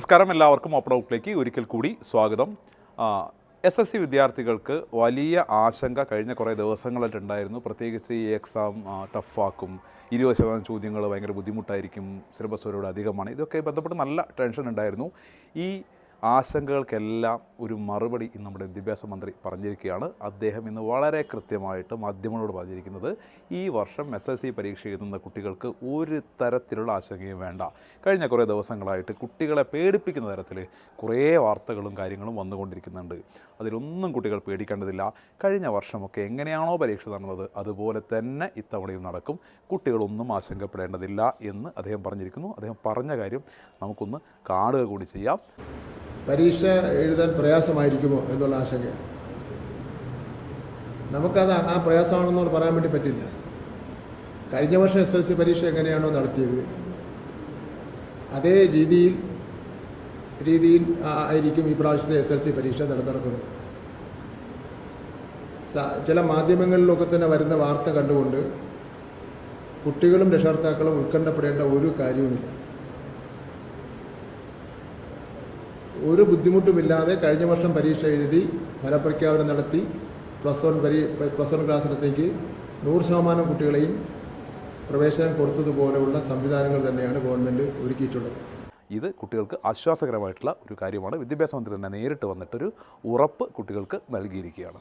നമസ്കാരം. എല്ലാവർക്കും ഓപ്പൺ ഔട്ടിലേക്ക് ഒരിക്കൽ കൂടി സ്വാഗതം. എസ് എസ് സി വിദ്യാർത്ഥികൾക്ക് വലിയ ആശങ്ക കഴിഞ്ഞ കുറേ ദിവസങ്ങളായിട്ടുണ്ടായിരുന്നു പ്രത്യേകിച്ച് ഈ എക്സാം ടഫാക്കും ഇരുപത് ശതമാനം ചോദ്യങ്ങൾ ഭയങ്കര ബുദ്ധിമുട്ടായിരിക്കും. സിലബസ് ഒരുപാട് അധികമാണ്. ഇതൊക്കെ ബന്ധപ്പെട്ട് നല്ല ടെൻഷൻ ഉണ്ടായിരുന്നു. ഈ ആശങ്കകൾക്കെല്ലാം ഒരു മറുപടി ഇന്ന് നമ്മുടെ വിദ്യാഭ്യാസ മന്ത്രി പറഞ്ഞിരിക്കുകയാണ്. അദ്ദേഹം ഇന്ന് വളരെ കൃത്യമായിട്ട് മാധ്യമങ്ങളോട് പറഞ്ഞിരിക്കുന്നത് ഈ വർഷം എസ് എൽ സി പരീക്ഷ എഴുതുന്ന കുട്ടികൾക്ക് ഒരു തരത്തിലുള്ള ആശങ്കയും വേണ്ട. കഴിഞ്ഞ കുറേ ദിവസങ്ങളായിട്ട് കുട്ടികളെ പേടിപ്പിക്കുന്ന തരത്തിൽ കുറേ വാർത്തകളും കാര്യങ്ങളും വന്നുകൊണ്ടിരിക്കുന്നുണ്ട്. അതിലൊന്നും കുട്ടികൾ പേടിക്കേണ്ടതില്ല. കഴിഞ്ഞ വർഷമൊക്കെ എങ്ങനെയാണോ പരീക്ഷ നടന്നത് അതുപോലെ തന്നെ ഇത്തവണയും നടക്കും. കുട്ടികളൊന്നും ആശങ്കപ്പെടേണ്ടതില്ല എന്ന് അദ്ദേഹം പറഞ്ഞിരിക്കുന്നു. അദ്ദേഹം പറഞ്ഞ കാര്യം നമുക്കൊന്ന് കാണുക കൂടി ചെയ്യാം. പരീക്ഷ എഴുതാൻ പ്രയാസമായിരിക്കുമോ എന്നുള്ള ആശങ്കയാണ് നമുക്കത് ആ പ്രയാസമാണെന്ന് പറയാൻ വേണ്ടി പറ്റില്ല. കഴിഞ്ഞ വർഷം എസ് എൽ സി പരീക്ഷ എങ്ങനെയാണോ നടത്തിയത്? അതേ രീതിയിൽ രീതിയിൽ ആയിരിക്കും ഈ പ്രാവശ്യത്തെ എസ് എൽ സി പരീക്ഷ നട- നടക്കുന്നത്. ചില മാധ്യമങ്ങളിലൊക്കെ തന്നെ വരുന്ന വാർത്ത കണ്ടുകൊണ്ട് കുട്ടികളും രക്ഷകർത്താക്കളും ഉത്കണ്ഠപ്പെടേണ്ട ഒരു കാര്യവുമില്ല. ഒരു ബുദ്ധിമുട്ടുമില്ലാതെ കഴിഞ്ഞ വർഷം പരീക്ഷ എഴുതി ഫലപ്രഖ്യാപനം നടത്തി പ്ലസ് വൺ പരീ പ്ലസ് വൺ ക്ലാസ്സിനത്തേക്ക് നൂറ് ശതമാനം കുട്ടികളെയും പ്രവേശനം കൊടുത്തതുപോലെയുള്ള സംവിധാനങ്ങൾ തന്നെയാണ് ഗവൺമെന്റ് ഒരുക്കിയിട്ടുള്ളത്. ഇത് കുട്ടികൾക്ക് ആശ്വാസകരമായിട്ടുള്ള ഒരു കാര്യമാണ്. വിദ്യാഭ്യാസ മന്ത്രി തന്നെ നേരിട്ട് വന്നിട്ടൊരു ഉറപ്പ് കുട്ടികൾക്ക് നൽകിയിരിക്കുകയാണ്.